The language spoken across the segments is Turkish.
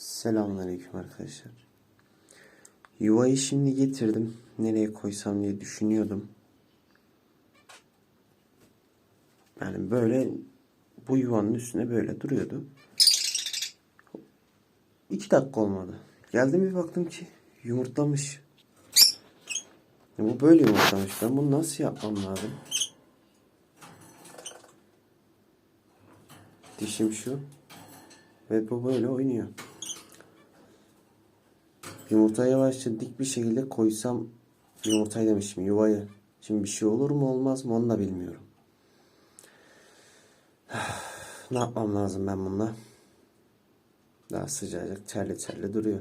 Selamünaleyküm arkadaşlar. Yuvayı şimdi getirdim. Nereye koysam diye düşünüyordum. Yani böyle bu yuvanın üstüne böyle duruyordu. İki dakika olmadı. Geldim bir baktım ki yumurtlamış. Bu böyle yumurtlamış. Ben bunu nasıl yapmam lazım? Dişim şu. Ve bu böyle oynuyor. Yumurtayı yavaşça dik bir şekilde koysam yumurtayı demişim yuvayı. Şimdi bir şey olur mu olmaz mı onu da bilmiyorum. ne yapmam lazım ben bununla? Daha sıcacık terli terli duruyor.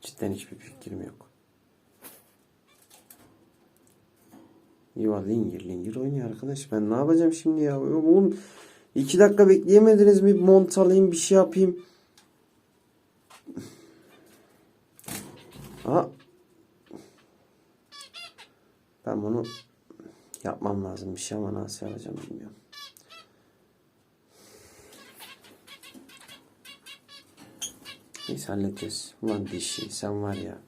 Cidden hiçbir fikrim yok. Yuva lingir lingir oynuyor arkadaş. Ben ne yapacağım şimdi ya? Oğlum iki dakika bekleyemediniz mi? Mont alayım bir şey yapayım. Aha. Ben bunu yapmam lazım bir şey ama nasıl yapacağım bilmiyorum. Neyse halledeceğiz. Ulan dişi sen var ya.